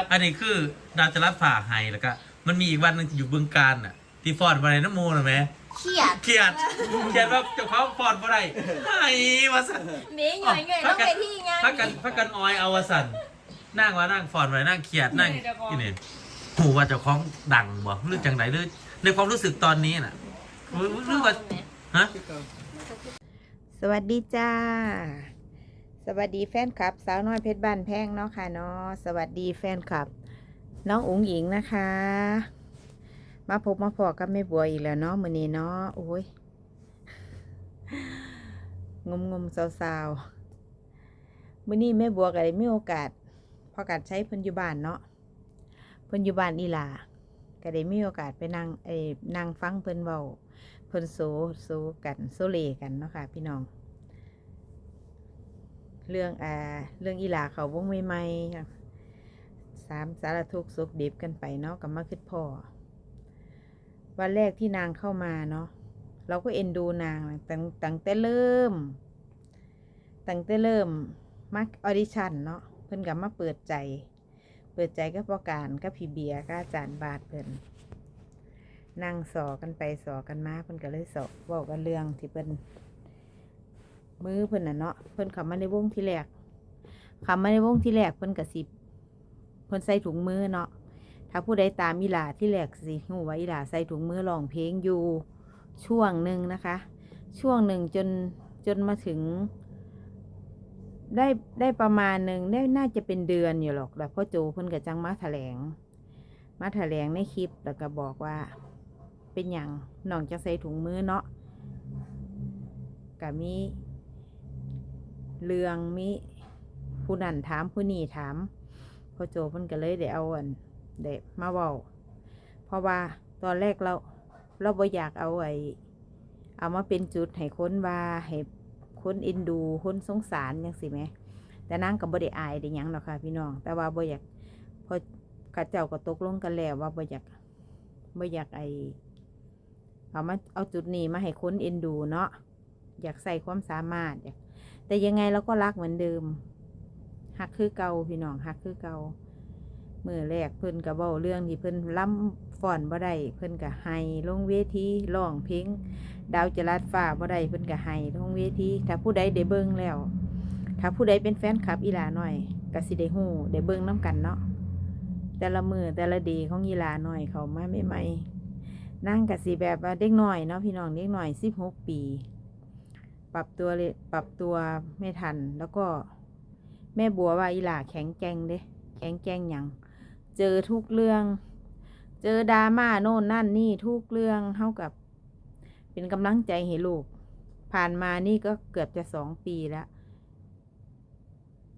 ดอันนี้คือดาวจะรับฝ่าไฮแล้วก็มันมีอีกวันหนึงอยู่บึงการอะ ที่ฟอนมาในน้ำมูนะแม่เครียดเขียดเขียดว่าเจ้าเขาฟอนมาได้ไห้มาสั่นเมย์หน่อยเงยต้องไปที่งานพักกันพักกันออยเอาวสันนั่งว่านั่งฟอนไว้นั่งเขียดนั่งที่นี่หูว่าเจ้าของดังบ่หรือจังไหนหรือในความรู้สึกตอนนี้น่ะหรือหรือว่าฮะ สวัสดีจ้า สวัสดีแฟนคลับ สาวน้อยเพชรบ้านแพงเนาะค่ะเนาะสวัสดีแฟนคลับ น้องอุ๋งหญิงนะคะ มาพบมาพอกับแม่บัวอีกแล้วเนาะมื้อนี้เนาะโอ้ยงมงมๆสาวๆมื้อนี้แม่บัวก็ได้มีโอกาสพอกัดใช้เพิ่นอยู่บ้านเนาะเพิ่นอยู่บ้านอีหลาก็ได้มีโอกาสไปนั่งไอ้นั่งฟังเพิ่นเว้าเพิ่นโซโซกันโซเลกันเนาะค่ะ พี่น้อง เรื่องอ่าเรื่องอีหลาเขาวงใหม่ๆค่ะสามสารทุกสุขดิบกันไปเนาะกับมาคิดพ่อ วันแรกที่นางเข้ามาเนาะเราก็เอ็นดูนางตั้งตั้งแต่เริ่มตั้งแต่เริ่มมาออดิชั่นเนาะเพิ่นกับมาเปิดใจ เปิดใจกับประการกับพี่เบียกับอาจารย์บาทเพิ่นนั่งสอกันไปสอกันมาเพิ่นก็เลยสอเว้ากันเรื่องที่เพิ่น มือเพิ่นน่ะเนาะเพิ่นข้ามาในวงที่แรกข้ามาในวงที่แรกเพิ่นก็สิเพิ่นใส่ถุงมือเนาะถ้าผู้ใดตามอีหลาที่แรกสิฮู้ว่าอีหลาใส่ถุงมือร้องเพลงอยู่ช่วงหนึ่งนะคะ ช่วงหนึ่งจนจนมาถึง ได้ได้ประมาณหนึ่งได้น่าจะเป็นเดือนอยู่หรอกแล้วพ่อโจเพิ่นก็จังมาแถลง มาแถลงในคลิปแล้วก็บอกว่า เป็นอย่างน้องจะใส่ถุงมือเนาะกับมี เรื่องมีผู้นั่นถามผู้นี่ถามพ่อโจเพิ่นก็เลยได้เอาอันเด็มาเว้าเพราะว่าตอนแรกเราเราบ่อยากเอาไอ้เอามาเป็นจุดให้ค้นว่าให้ค้นเอ็นดูค้นสงสารยังสิแหม แต่นางก็บ่ได้อายได้หยังหรอกค่ะ พี่น้อง แต่ว่าบ่อยากพอข้าเจ้าก็ตกลงกันแล้วว่าบ่อยากบ่อยากไอเอามาเอาจุดนี้มาให้ค้นเอ็นดูเนาะอยากใส่ความสามารถอยาก แต่ยังไงเราก็รักเหมือนเดิมฮักคือเก่าพี่น้องฮักคือเก่ามือแรกเพิ่นกับเบ้าเรื่องที่เพิ่นล้ำฟ้อนบ่ได้เพิ่นกับไห้ลงเวทีร้องเพลงดาวจรัสฟ้าบ่ได้เพิ่นกับไห้ลงเวทีถ้าผู้ใดได้เบิ่งแล้ว ถ้าผู้ใดเป็นแฟนคลับอีหลาหน่อยก็สิได้ฮู้ได้เบิ่งน้ำกันเนาะแต่ละมือแต่ละดีของอีหลาหน่อยเขามาใหม่ๆนั่งกับสีแบบว่าเด็กหน่อยเนาะพี่น้องเด็กหน่อยสิบหกปี ปรับตัวเลยปรับตัวไม่ทัน แล้วก็แม่บัวว่าอีหล่าแข็งแกร่งเด้แข็งแกร่งอย่างเจอทุกเรื่อง เจอดราม่าโน่นนั่นนี่ทุกเรื่องเท่ากับ เป็นกำลังใจให้ลูก ผ่านมานี่ก็เกือบจะสองปีแล้ว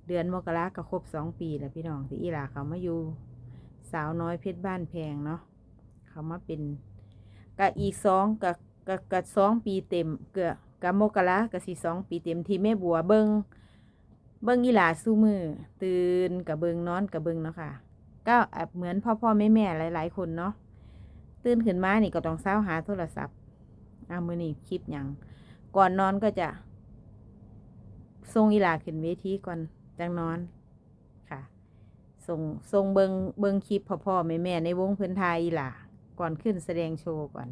เดือนมกราก็ครบสองปีแล้วพี่น้องที่อีหล่าเขามาอยู่สาวน้อยเพชรบ้านแพงเนาะเขามาเป็นกะอีกสองกะกะกะสองปีเต็มเกือ กะมกะรากะสี่สองปีเต็มที่แม่บัวเบิงเบิงอีหลาสู้มือ ตื่นกะเบิงนอนกะเบิงเนาะค่ะ ก็แอบเหมือนพ่อพ่อแม่แม่หลาย ๆ คนเนาะตื่นขึ้นมานี่ก็ต้องเศร้าหาโทรศัพท์เอามือนี่คลิปอย่างก่อนนอนก็จะส่งอีหลาขึ้นเวทีก่อนจังนอนค่ะส่งส่งเบิงเบิงคลิปพ่อพ่อแม่แม่ในวงเพื้นไทยอีหลาก่อนขึ้นแสดงโชว์ก่อน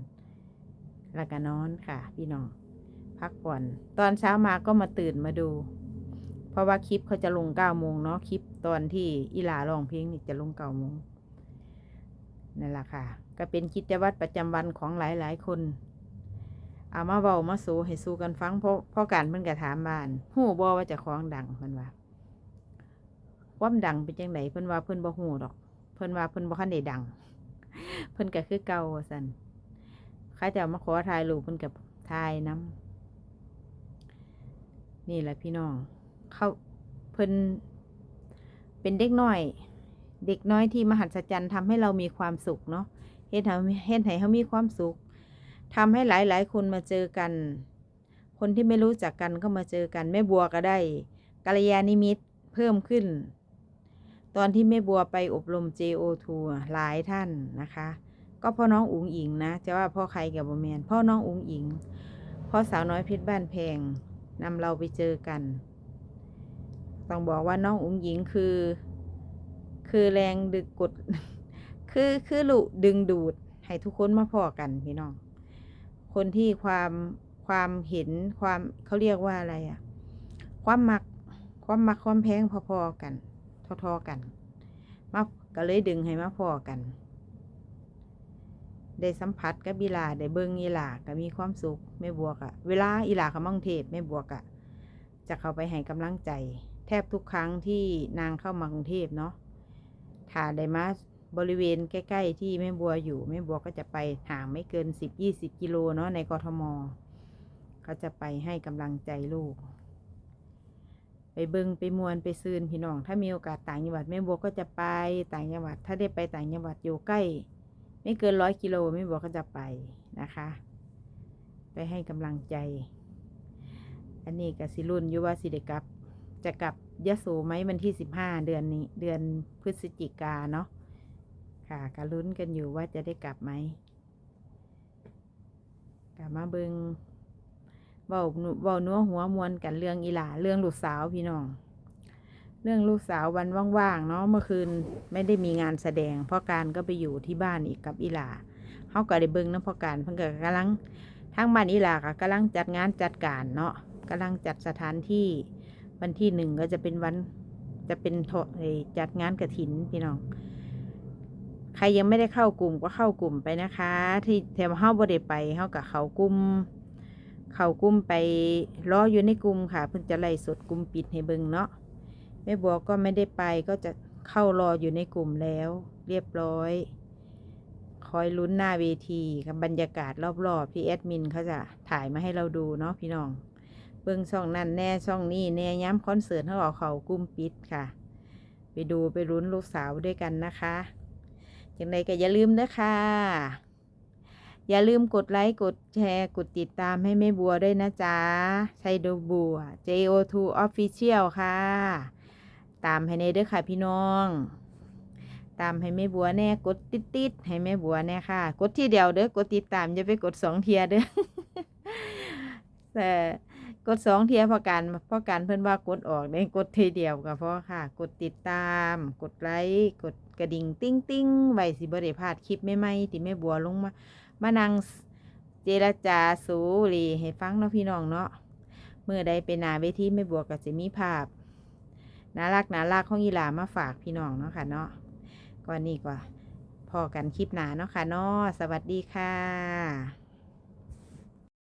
แล้วก็นอนค่ะ พี่น้อง พักผ่อน ตอนเช้ามาก็มาตื่นมาดู เพราะว่าคลิปเขาจะลงเก้าโมงเนาะคลิปตอนที่อีหลาร้องเพลงนี่จะลงเก้าโมงนั่นแหละค่ะ ก็เป็นกิจวัตรประจำวันของหลายๆ คนเอามาเบามาสู้ให้สู้กันฟังเพราะเพราะการเพิ่นกระถามบ้านหูบอว่าจะคล้องดังเพิ่นว่าความดังเป็นจังไดเพิ่นว่าเพิ่นบ่หูดอก เพิ่นว่าเพิ่นบ่คันได้ดัง เพิ่นก็คือเก่าสันข้าเจะมาขอถ่ายรูปเพิ่นกับถ่ายน้ำ นี่แหละพี่น้อง เขาเพิ่นเป็นเด็กน้อย เด็กน้อยที่มหัศจรรย์ทำให้เรามีความสุขเนาะเฮ็ดให้เฮ็ดให้เขามีความสุขทำให้หลายๆคนมาเจอกัน คนที่ไม่รู้จักกันก็มาเจอกันแม่บัวก็ได้กัลยาณิมิตรเพิ่มขึ้น ตอนที่แม่บัวไปอบรม JO2 หลายท่านนะคะ ก็พ่อน้องอุ๋งอิงนะจะว่าพ่อใครกับบแมนพ่อน้องอุ๋งอิงพ่อสาวน้อยเพชรบ้านแพง นำเราไปเจอกัน ต้องบอกว่าน้องอุ๋งอิงคือ คือแรงดึงกด คือคือลุดึงดูด ให้ทุกคนมาพอกันพี่น้อง คนที่ความความเห็นความเขาเรียกว่าอะไรอะความมักความมักความแพงพอๆกัน ทอๆกันมาก็เลยดึงให้มาพอกัน ได้สัมผัสกับอีหลาได้เบิ่งอีหลาก็มีความสุขแม่บวกอะเวลาอีหลาเขามากรุงเทพแม่บวกอะจะเข้าไปให้กำลังใจ แทบทุกครั้งที่นางเข้ามากรุงเทพเนาะถ้าได้มาบริเวณใกล้ ๆ ที่แม่บัวอยู่แม่บัวก็จะไปห่างไม่เกินสิบยี่สิบกิโลเนาะในกทมเขาจะไปให้กำลังใจลูก ไปเบิงไปมวนไปซืนพี่น้อง ถ้ามีโอกาสต่างจังหวัดแม่บัวก็จะไปต่างจังหวัด ถ้าได้ไปต่างจังหวัดอยู่ใกล้ ไม่เกินร้อยกิโลแม่บัวก็จะไปนะคะ ไปให้กำลังใจ อันนี้ก็สิรุ่นยู่ว่าสิเดกับ จะกลับยะโสไหมวันที่สิบห้าเดือนนี้ เดือนพฤศจิกาเนาะค่ะก็ลุ้นกันอยู่ว่าจะได้กลับไหมกลับมาเบิงเบาหนูเบานัวหัวมวนกันเรื่องอีหลาเรื่องลูกสาวพี่น้อง รื่องลูกสาววันว่างๆเนาะเมื่อคืนไม่ได้มีงานแสดงพ่อการก็ไปอยู่ที่บ้านอีกกับอีหลาเขาก็ได้เบิ่งนะพ่อการเพิ่งก็กำลังทางบ้านอีหลาก็กำลังจัดงานจัดการเนาะกำลังจัดสถานที่วันที่หนึ่งก็จะเป็นวันจะเป็นโทเอ่อจัดงานกระถินพี่น้อง ใครยังไม่ได้เข้ากลุ่มก็เข้ากลุ่มไปนะคะ ที่แถมเฮาบ่ได้ไปเฮากับเขากลุ่มเขากลุ่มไปรออยู่ในกลุ่มค่ะ เพิ่นจะไล่สดกลุ่มปิดให้เบิ่งเนาะ ม่บัวก็ไม่ได้ไปก็จะเข้ารออยู่ในกลุ่มแล้ว เรียบร้อย คอยลุ้นหน้าเวทีกับบรรยากาศรอบๆพี่แอดมินเขาจะถ่ายมาให้เราดูเนาะพี่น้อง เบิ่งช่องนั่นแน่ช่องนี้แน่ย้ำคอนเสิร์ตเขาเอาเขากลุ่มปิดค่ะ ไปดูไปลุ้นลูกสาวด้วยกันนะคะอย่างไรก็อย่าลืมนะคะ อย่าลืมกดไลค์ กดแชร์ กดติดตามให้แม่บัวด้วยนะจ๊ะ ชัยดบัว JO2 Official ค่ะ ตามให้ในเด้อค่ะพี่น้อง ตามให้แม่บัวแน่กดติดติดให้แม่บัวแน่ค่ะ กดที่เดียวเด้อกดติดตามอย่าไปกดสองเทียเด้อแต่กดสองเทียพอการเพอการเพื่อนว่ากดออกได้กดทีเดียวก็พอค่ะ กดติดตาม กดไลค์กดกระดิ่งติ้งติ้งไว้สิบริพาดคลิปใหม่ๆที่แม่บัวลงมามานั่งเจรจาสูรีให้ฟังเนาะพี่น้องเนาะเมื่อใดเป็นนาเวทีไม่บัวกกับจะมีภาพ น่ารักน่ารักของอีหลามาฝากพี่น้องเนาะค่ะเนาะก่อนนี้กว่าพอกันคลิปหนาเนาะค่ะเนาะสวัสดีค่ะ